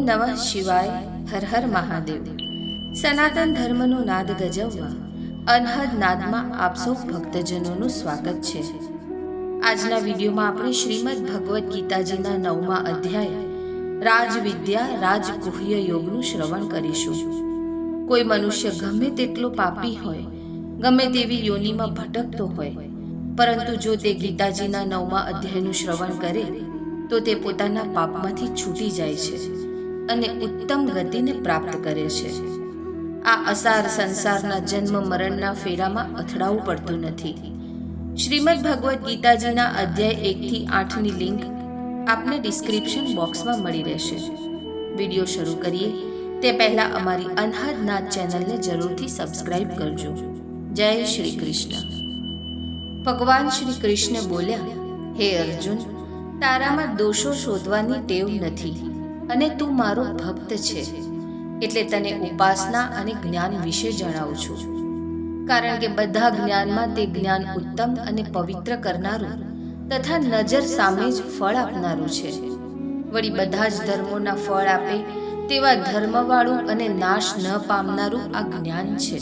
નમઃ શિવાય હર હર મહાદેવ. સનાતન ધર્મનો નાદ ગજવવા, અનહદ નાદમાં આપ સૌ ભક્તજનોનું સ્વાગત છે. આજના વિડીયોમાં આપણે શ્રીમદ ભગવદ્ ગીતાજીના નવમા અધ્યાય રાજવિદ્યા રાજગુહ્ય યોગનું શ્રવણ કરીશું. કોઈ મનુષ્ય ગમે તેટલો પાપી હોય, ગમે તેવી યોનિમાં ભટકતો હોય, પરંતુ જો તે ગીતાજીના નવમા અધ્યાયનું શ્રવણ કરે, તો તે પોતાના પાપમાંથી છૂટી જાય છે. અને ઉત્તમ ગતિને પ્રાપ્ત કરે છે. આ અસાર સંસારના જન્મ મરણના ફેરામાં અથડાવું પડતું નથી. શ્રીમદ ભગવદ્ ગીતાજીના અધ્યાય એકથી આઠની લિંક આપને ડિસ્ક્રિપ્શન બોક્સમાં મળી રહેશે. વીડિયો શરૂ કરીએ. તે પહેલાં અમારી અનહદ ચેનલને જરૂરથી સબસ્ક્રાઇબ કરજો. જય શ્રી કૃષ્ણ. ભગવાન શ્રી કૃષ્ણ બોલ્યા, હે અર્જુન, તારામાં દોષો શોધવાની ટેવ નથી. અને તું મારો ભક્ત છે, એટલે તને ઉપાસના અને જ્ઞાન વિશે જણાવું છું. કારણ કે બધા જ્ઞાનમાં તે જ્ઞાન ઉત્તમ અને પવિત્ર કરનારું તથા નજર સામે જ ફળ આપનારું છે. વળી બધા જ ધર્મોના ફળ આપે તેવા ધર્મવાળું અને નાશ ન પામનારું આ જ્ઞાન છે.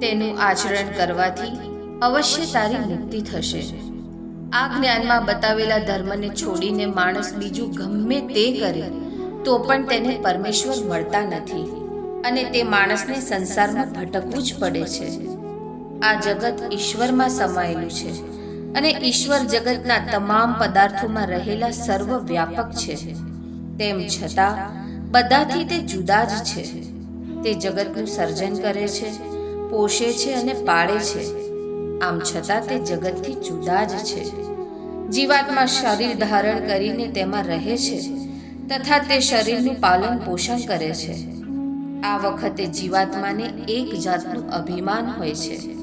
તેનું આચરણ કરવાથી અવશ્ય તારી મુક્તિ થશે. આ જ્ઞાનમાં બતાવેલા ધર્મને છોડીને માણસ બીજું ગમે તે કરે, તો પણ તેને પરમેશ્વર મળતા નથી. અને તે માણસને સંસારમાં ભટકવું જ પડે છે. આ જગત ઈશ્વરમાં સમાયેલું છે. અને ઈશ્વર જગતના તમામ પદાર્થોમાં રહેલા સર્વ વ્યાપક છે. તેમ છતાં, બધાથી તે જુદા જ છે. તે જગતનું સર્જન કરે છે, પોષે છે અને પાળે છે. આમ છતાં તે જગતથી જુદા જ છે. જીવાત્મા શરીર ધારણ કરીને તેમાં રહે છે તથા તે શરીરનું પાલન પોષણ કરે છે. આ વખતે જીવાત્માને એક જાતનું અભિમાન હોય છે.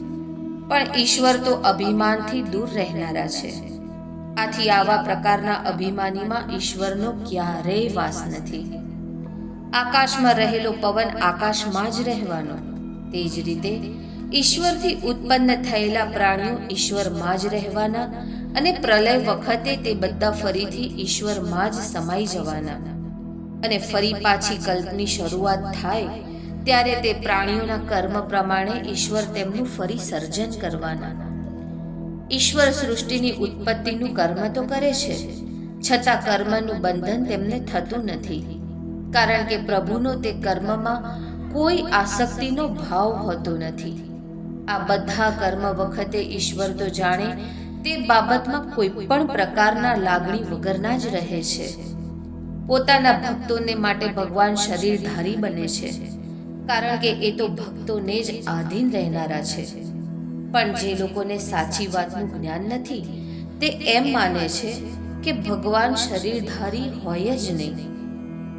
પણ ઈશ્વર તો અભિમાનથી દૂર રહેનારા છે. આથી આવા પ્રકારના અભિમાનીમાં ઈશ્વરનો ક્યારેય વાસ નથી. આકાશમાં રહેલો પવન આકાશમાં જ રહેવાનો. તે જ રીતે ઈશ્વરથી ઉત્પન્ન થયેલા પ્રાણીઓ ઈશ્વરમાં જ રહેવાના અને પ્રલય વખતે તે બધા ફરીથી ઈશ્વરમાં જ સમાઈ જવાના. અને ફરી પાછી કલ્પની શરૂઆત થાય ત્યારે તે પ્રાણીઓના કર્મ પ્રમાણે ઈશ્વર તેમનું ફરી સર્જન કરવાના. ઈશ્વર સૃષ્ટિની ઉત્પત્તિનું કર્મ તો કરે છે, છતાં કર્મનું બંધન તેમને થતું નથી. કારણ કે પ્રભુનો તે કર્મમાં કોઈ આસક્તિનો ભાવ હોતો નથી. આ બધા કર્મ વખતે ઈશ્વર તો જાણે તે બાબતમાં કોઈ પણ પ્રકારના લાગણી વગરના જ રહે છે. પોતાના ભક્તોને માટે ભગવાન શરીરધારી બને છે. કારણ કે એ તો ભક્તોને જ આધીન રહેનારા છે. પણ જે લોકોને સાચી વાતનું જ્ઞાન નથી, તે એમ માને છે કે ભગવાન શરીરધારી હોય જ નહીં.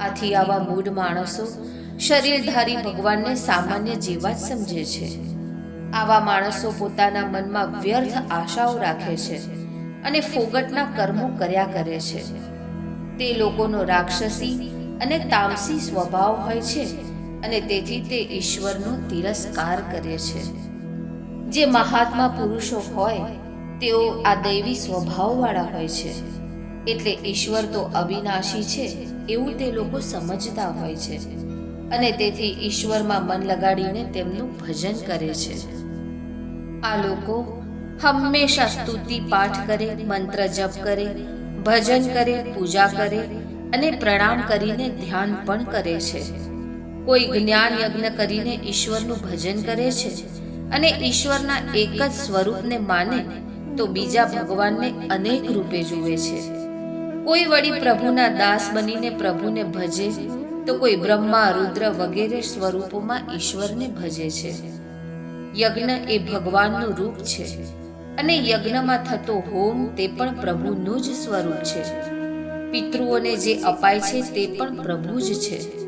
આથી આવા મૂઢ માણસો શરીરધારી ભગવાનને સામાન્ય જેવા જ સમજે છે. આવા માણસો પોતાના મનમાં વ્યર્થ આશાઓ રાખે છે અને ફોગટના કર્મો કર્યા કરે છે. તે લોકોનો રાક્ષસી અને તામસી સ્વભાવ હોય છે અને તેથી તે ઈશ્વરનો તિરસ્કાર કરે છે. જે મહાત્મા પુરુષો હોય, તેઓ આ દૈવી સ્વભાવવાળા હોય છે. એટલે ઈશ્વર તો અવિનાશી છે એવું તે લોકો સમજતા હોય છે અને તેથી ઈશ્વરમાં મન લગાડીને તેમનું ભજન કરે છે. આ લોકો હંમેશા સ્તુતિ, પાઠ કરે, મંત્ર જપ કરે, ભજન કરે, પૂજા કરે અને પ્રણામ કરીને ધ્યાન પણ કરે છે. કોઈ જ્ઞાન યજ્ઞ કરીને ઈશ્વરનું ભજન કરે છે અને ઈશ્વરના એક જ સ્વરૂપને માને તો બીજા ભગવાનને અનેક રૂપે જુએ છે. કોઈ વળી પ્રભુના દાસ બનીને પ્રભુને ભજે તો કોઈ બ્રહ્મા, રુદ્ર વગેરે સ્વરૂપોમાં ઈશ્વરને ભજે છે. યજ્ઞ એ ભગવાનનું રૂપ છે. અને યજ્ઞમાં થતો હોમ તે પણ પ્રભુનું જ સ્વરૂપ છે. પિતૃઓને જે અપાય છે તે પણ પ્રભુ જ છે.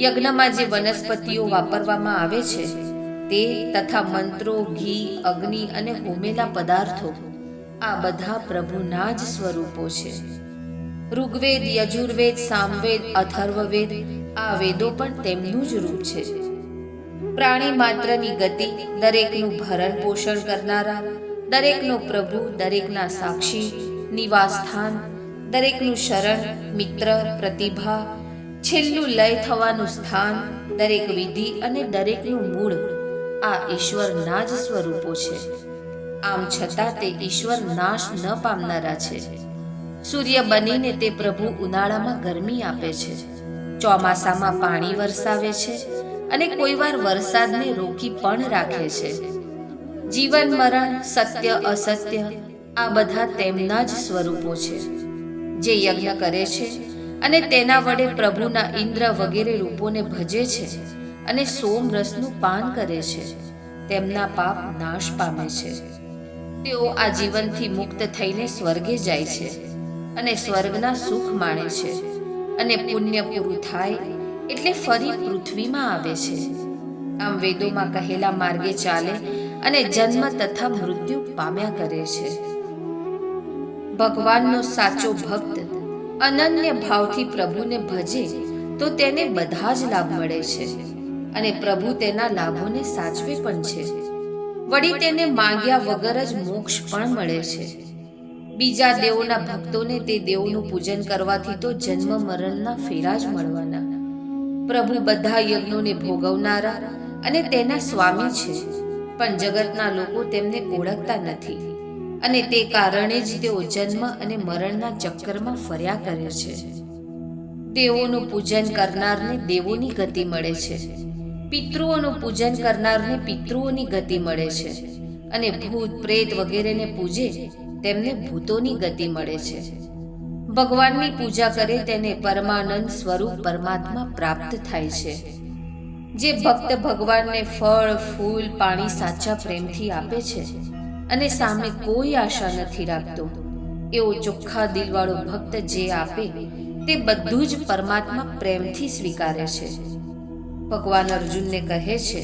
યજ્ઞમાં જે વનસ્પતિઓ વાપરવામાં આવે છે, તે તથા મંત્રો, ઘી, અગ્નિ અને હોમેલા પદાર્થો, આ બધા પ્રભુના જ સ્વરૂપો છે. ઋગ્વેદ, યજુર્વેદ, સામવેદ, અથર્વવેદ, આ વેદો પણ તેમનું જ રૂપ છે. પ્રાણી માત્રની ગતિ દરેકનું ભરણ પોષણ કરનારા, દરેકનો પ્રભુ, દરેકના સાક્ષી, નિવાસસ્થાન, દરેકનું શરણ, મિત્ર, પ્રતિભા, છેલ્લું લય થવાનું સ્થાન, દરેક વિધિ અને દરેકનું મૂળ આ ઈશ્વરના જ સ્વરૂપો છે. આમ છતાં તે ઈશ્વર નાશ ન પામનારા છે. સૂર્ય બનીને તે પ્રભુ ઉનાળામાં ગરમી આપે છે. ચોમાસામાં પાણી વરસાવે છે. અને કોઈવાર વરસાદને રોકી પણ રાખે છે. જીવન મરણ, સત્ય, અસત્ય, આ બધા તેમના જ સ્વરૂપો છે. જે યજ્ઞ કરે છે અને તેના વડે પ્રભુના ઇન્દ્ર વગેરે રૂપોને ભજે છે અને સોમ રસનું પાન કરે છે. તેમના પાપ નાશ પામે છે. તેઓ આ જીવનથી મુક્ત થઈને સ્વર્ગે જાય છે અને સ્વર્ગના સુખ માણે છે અને પુણ્ય પૂરું થાય એટલે ફરી પૃથ્વીમાં આવે છે. આમ વેદોમાં કહેલા માર્ગે ચાલે અને જન્મ તથા મૃત્યુ પામ્યા કરે છે. ભગવાનનો સાચો ભક્ત અનન્ય ભાવથી પ્રભુને ભજે તો તેને બધા જ લાભ મળે છે અને પ્રભુ તેના લાભોને સાચવે પણ છે. વળી તેને માંગ્યા વગર જ મોક્ષ પણ મળે છે. બીજા દેવોના ભક્તોને તે દેવનું પૂજન કરવાથી તો જન્મ મરણના ફેરા જ મળવાના. પ્રભુ બધા યજ્ઞોને ભોગવનારા અને તેના સ્વામી છે. પણ જગતના લોકો તેમને ઓળખતા નથી. અને તે કારણે જ તેઓ જન્મ અને મરણના ચક્કરમાં ફર્યા કરે છે. દેવોનું પૂજન કરનારને દેવોની ગતિ મળે છે. પિતૃઓનું પૂજન કરનારને પિતૃઓની ગતિ મળે છે. અને ભૂત, પ્રેત વગેરેને પૂજે તેમને ભૂતોની ગતિ મળે છે. ભગવાનની પૂજા કરે તેને પરમાનંદ સ્વરૂપ પરમાત્મા પ્રાપ્ત થાય છે. જે ભક્ત ભગવાનને ફળ, ફૂલ, પાણી સાચા પ્રેમથી આપે છે અને સામે કોઈ આશા નથી રાખતો. એવો ચોખ્ખા દિલવાળો ભક્ત જે આપે તે બધું જ પરમાત્મા પ્રેમથી સ્વીકારે છે. ભગવાન અર્જુનને કહે છે,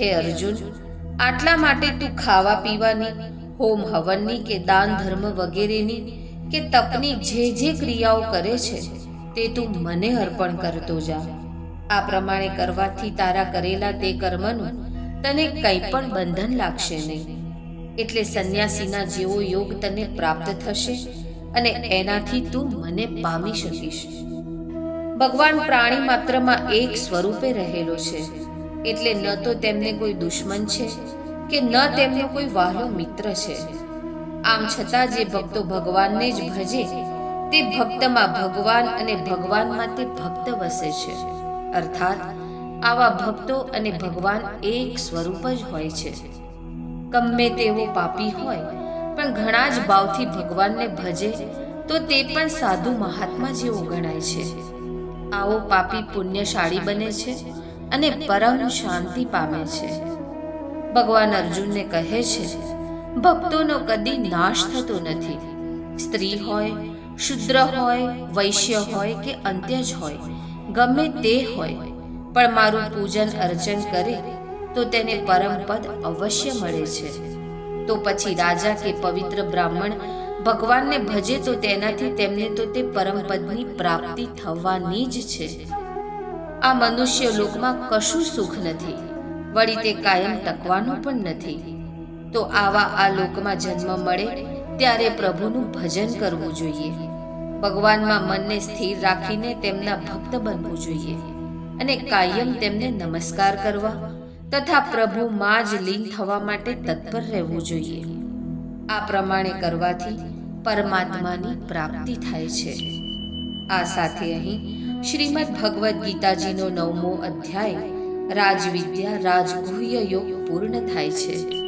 હે અર્જુન, આટલા માટે તું ખાવા પીવાની હોમ હવનની કે દાન ધર્મ વગેરેની કે તપની જે જે ક્રિયાઓ કરે છે, તે તું મને અર્પણ કરતો જા. આ પ્રમાણે કરવાથી તારા કરેલા તે કર્મનું તને કંઈ પણ બંધન લાગશે નહીં. એટલે સંન્યાસીના જેવો યોગ તને પ્રાપ્ત થશે અને એનાથી તું મને પામી શકીશ. ભગવાન પ્રાણી માત્રમાં એક સ્વરૂપે રહેલો છે, એટલે ન તો તેમને કોઈ દુશ્મન છે કે ન તેમનો કોઈ વાહલો મિત્ર છે. આમ છતાં જે ભક્તો ભગવાનને જ ભજે, તે ભક્તમાં ભગવાન અને ભગવાનમાં તે ભક્ત વસે છે. અર્થાત, આવા ભક્તો અને ભગવાન એક સ્વરૂપ જ હોય છે. ગમે તેવો પાપી હોય, પણ ઘણા જ ભાવથી ભગવાનને ભજે, તો તે પણ સાધુ મહાત્મા જેવો ગણાય છે. આવો પાપી પુણ્યશાળી બને છે અને પરમ શાંતિ પામે છે. ભગવાન અર્જુનને કહે છે ભક્તોનો કદી નાશ થતો નથી. સ્ત્રી હોય, શુદ્ર હોય, વૈશ્ય હોય કે અંત્ય જ હોય, ગમે તે હોય, પણ મારું પૂજન અર્ચન કરે, તો તેને પરમ પદ અવશ્ય મળે છે. તો પછી રાજા કે પવિત્ર બ્રાહ્મણ ભગવાનને ભજે તો તેનાથી તેમને તો તે પરમ પદની પ્રાપ્તિ થવાની જ છે. આ મનુષ્ય લોકમાં કશું સુખ નથી. વળી તે કાયમ ટકવાનું પણ નથી. તો આવા આ લોકમાં જન્મ મળે ત્યારે પ્રભુનું ભજન કરવું જોઈએ. ભગવાનમાં મનને સ્થિર રાખીને તેમના ભક્ત બનવું જોઈએ અને કાયમ તેમને નમસ્કાર કરવા તથા પ્રભુમાં જ લીન થવા માટે તત્પર રહેવું જોઈએ. આ પ્રમાણે કરવાથી પરમાત્માની પ્રાપ્તિ થાય છે. આ સાથે અહીં શ્રીમદ ભગવદ્ ગીતાજીનો નવમો અધ્યાય રાજવિદ્યા રાજગુહ્ય યોગ પૂર્ણ થાય છે.